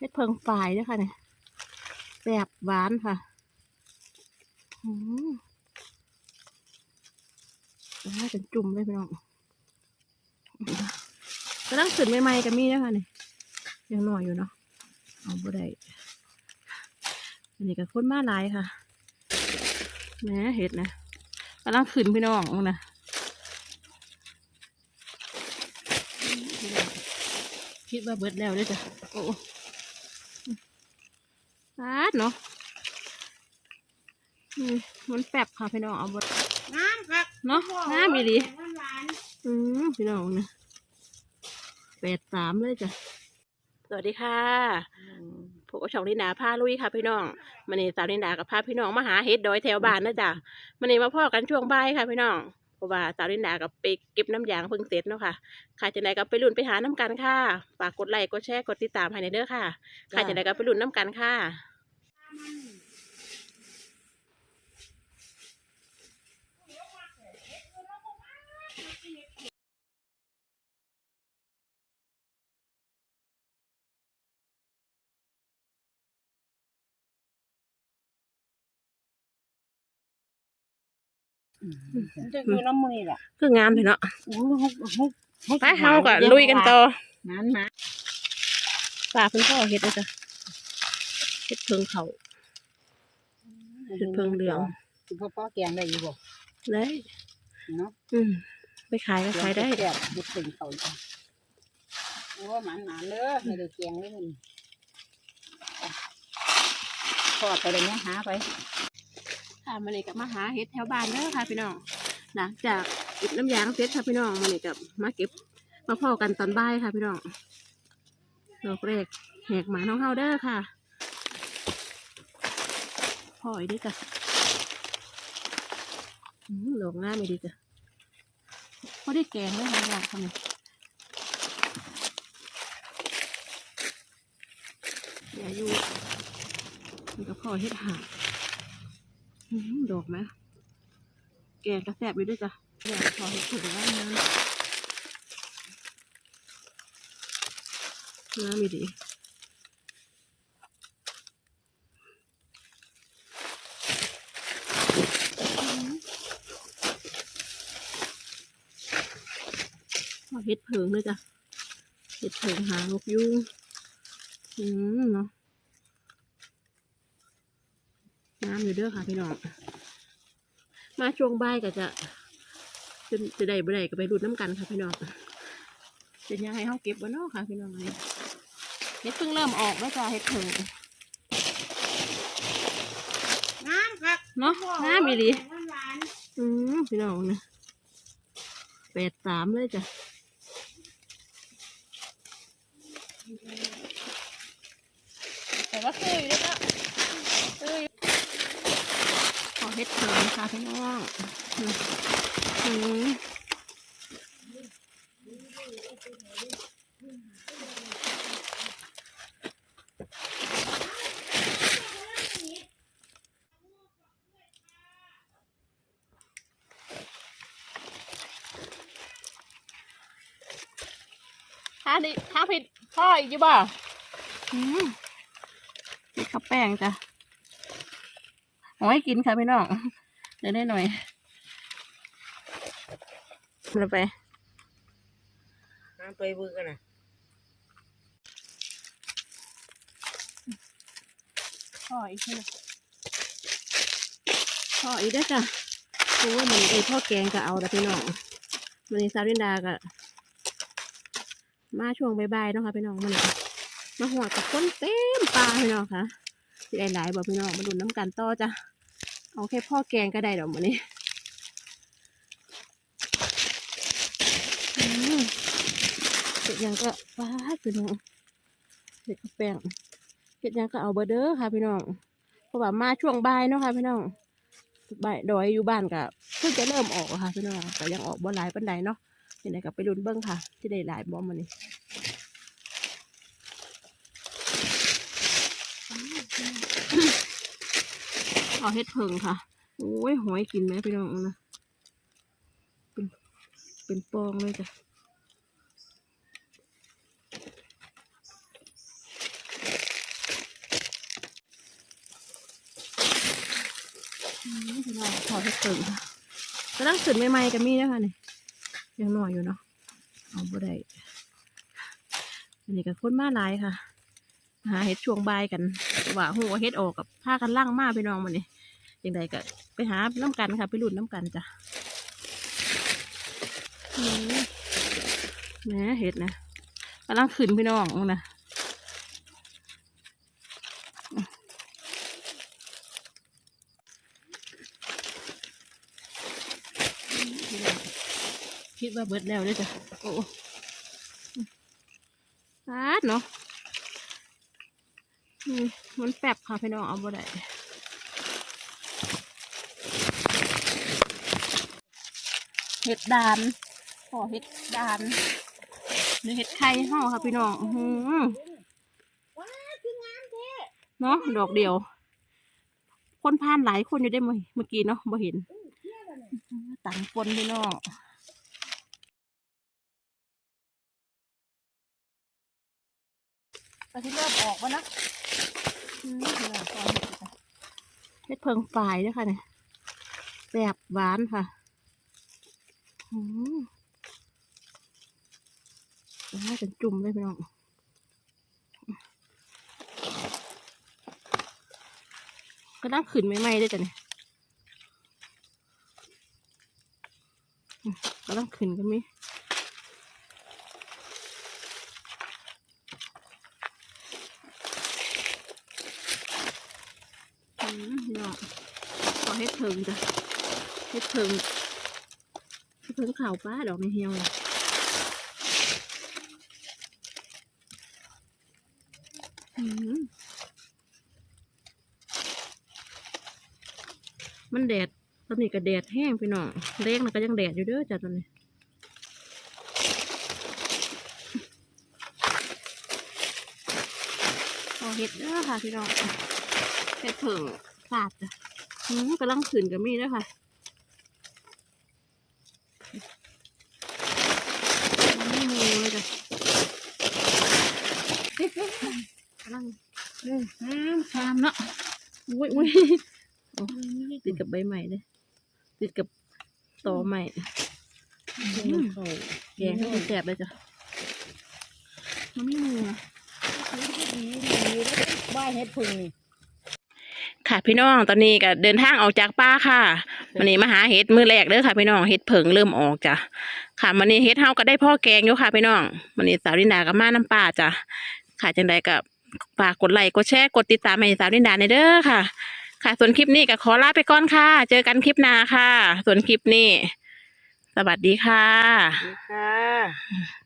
เฮ็ดเพิงฝ่ายด้วยค่ะเนี่ยแซ่บหวานค่ะอืมน่าจะจุ่มเลยพี่น้องกำลังขึ้นใหม่ๆกันมีด้วยค่ะเนี่ยยังหน่อยอยู่เนาะเอาบ่ได้อันนี้ก็คนมาหลายค่ะแหมเห็ดนะกำลังขึ้นพี่น้องนะคิดว่าเบิดแล้วเลยจ้ะโอ้ ปาดเนาะอืมมันแปบค่ะพี่น้องเอาบดงามครับเนาะน้ามีดีหวานอืมพี่น้องนะแปดสามเลยจ้ะสวัสดีค่ะพวกบช่องลินดาพาลุยค่ะพี่น้องมันนี่สาวลินดากับพาพี่น้องมาหาเห็ดดอยแถวบ้านนะจ๊ะมันนี่มาพ่อกันช่วงบ่ายค่ะพี่น้องเพราะว่าสาวลินดากับไปเก็บน้ำยางเพิ่งเสร็จเนาะค่ะใครจะไหนก็ไปลุ้นไปหาน้ำกันค่ะฝากกดไลค์กดแชร์กดติดตามให้ในเด้อค่ะใครจะไหนก็ไปลุ้นน้ำกันค่ะ จะอยู่น้ำมือแหละคืองามเลยเนาะโอ้โหฮุบฮุบไปเฮาก็ลุยกันต่อนั้นมาฝาเพิ่นพ่อเห็ดนะจ๊ะเห็ดเพิงเขาเห็ดเพิงเหลืองคือพ่อพ่อแกงได้อยู่บ่ได้เนาะอืมไปขายก็ขายได้แซ่บเด็ดถึงเขาโอ้หมันหมันเด้อไม่ได้แกงเลยมันทอดไปเลยเนี่ยหาไป ค่ะมันนี่กับมาหาเห็ดแถวบ้านเด้อค่ะพี่น้องหลังจากเก็บน้ำยางเสร็จค่ะพี่น้องมันนี่กับมาเก็บมาพ่อกันตอนบ่ายค่ะพี่น้องดอกแรกแหกหมาน้องเฮาเด้อค่ะพ่ออีกเด้อจ้ะอืมดอกหน้าไม่ดีจ้ะพอได้แกงเลยค่ะอยากทำไงอย่าอยู่มันก็พ่อเฮ็ดหา ดอกไหมแกกระแสบอยู่ด้วยจ้ะอยากขอเห็ดถุงว่าน้ำน้ำมีดีขอเห็ดเผิงด้วยจ้ะเห็ดเผิงหางกยุงอืมเนาะ น้ำอยู่เด้อค่ะพี่น้องมาช่วงบ่ายก็จะจะจะได้บ่ได้ก็ไปรูดน้ำกันค่ะพี่น้องเป็นยังไงห้องเก็บบ่เนาะค่ะพี่น้องนี่เฮ็ดเพิ่งเริ่มออกแล้วจ้ะเฮ็ดเพิ่งงามครับเนาะน้ามีดีหวานอืมพี่น้องนะแปดสามเลยจ้ะแต่ว่าคืออยู่ด้วยจ้ะคืออยู่ขอ เฮ็ดเพิ่งค่ะพี่น้องอืมถ้าดิถ้าผิดพ่ออีกอยู่บ่อืมนี่ข้าวแป้งจ้ะ เอาไว้กินค่ะพี่น้องเดี๋ยวได้หน่อยเราไปน้ำไปเบือกันนะพ่ออีกใช่ไหมพ่ออีกได้อจ้ะโอ้ยมันไอพ่อแกงก็เอาแต่พี่น้องมันนี่ซารินดาก็มาช่วงบ่ายๆเนาะค่ะพี่น้องมันนี่มาหัวกับต้นเต็มปลาพี่น้องค่ะสิหลายๆบอกพี่น้องมาดูน้ำกันต่อจ้ะ เอาแค่พ่อแกงก็ได้ดอกมันนี่เสร็จยังก็ฟ้าดพี่น้องเสร็จข้าวแป้งเฮ็ดหยังก็เอาเบอร์เด้อค่ะพี่น้อง เพราะว่ามาช่วงบ่ายเนาะค่ะพี่น้องบ่ายดอยอยู่บ้านก็เพิ่งจะเริ่มออกค่ะพี่น้องแต่ยังออกบ่หลายปานใดเนาะที่ไหนก็ไปลุ้นเบิ้งค่ะ ที่ได้หลายบ่มันนี่ เอาเฮ็ดเพิงค่ะ โอ้ยหอยกินไหมพี่น้องนะเป็นเป็นปองเลยจ้ะพี่น้องขอเฮ็ดเพิงค่ะกำลังสุดใหม่ๆกับมี่นะคะเนี่ยยังหน่อยอยู่เนาะเอาบ่ได้อันนี้ก็คนมาหลายค่ะ หาเห็ดช่วงบ่ายกันว่าหัวเห็ดออกกับผ้ากันล่างมาไปน้องมันนี่ยังไงก็ไปหาน้ำกันค่ะไปรุ่นน้ำกันจ้ะอืมแหมเห็ดนะกำลังขึ้นพี่น้องนะคิดว่าเบิดแล้วเลยจ้ะโอ้สาดเนาะ มันแปบค่ะพี่น้องเอาบ่ได้เห็ดดานขอเห็ดดานหรือเห็ดไข่ห่อค่ะพี่น้องอื้อหือเนาะดอกเดียว คนพานหลายคนอยู่ได้เมื่อเมื่อกี้เนาะบ่เห็นตังปนพี่น้องตอนที่เริ่มออกวะนะ เดี๋ยวก่อนเฮ็ดเพิงฝ่ายด้วยค่ะเนี่ยแบบหวานค่ะอืมโอ้ยเป็นจุ่มเลยพี่น้องก็นั่งขึ้นไม่ไหมได้จ้ะเนี่ยก็ต้องขึ้นกันมีอื พี่น้องขอเฮ็ดเพิงจ้ะเฮ็ดเพิงเฮ็ดเพิงข่าวป้าดอกในเฮียวเลยอืมมันแดดตอนนี้ก็แดดแห้งพี่น้องเล้งนะก็ยังแดดอยู่เด้อจ้ะตอนนี้พอเห็ดเด้อค่ะพี่น้อง เห็ดเผิงสาดจ้ะอืมกำลังขืนกับมีด้อค่ะมันไม่มีเลยจ้ะกำลังเอ้ยน้ำชามเนาะอุ้ยอุ้ยติดกับใบใหม่เลยติดกับตอใหม่แกงให้มันแสบเลยจ้ะมันไม่มีนะดีดีว่าเฮ็ดพึ่งนี่ ค่ะ พี่น้องตอนนี้ก็เดินทางออกจากป่าค่ะวันนี้มาหาเห็ดมือแรกเด้อค่ะ พี่น้องเห็ดเผิงเริ่มออกจ้ะค่ะวันนี้เห็ดเฮาก็ได้พ่อแกงอยู่ค่ะ พี่น้องวันนี้สาวลินดากับมาน้ำป่าจ้ะค่ะจังใดกับฝากกดไลค์กดแชร์กดติดตามให้สาวลินดาในอยเด้อค่ะ ค่ะ ส่วนคลิปนี้ก็ขอลาไปก่อนค่ะ เจอกันคลิปหน้าค่ะ ส่วนคลิปนี้ สวัสดีค่ะ ค่ะ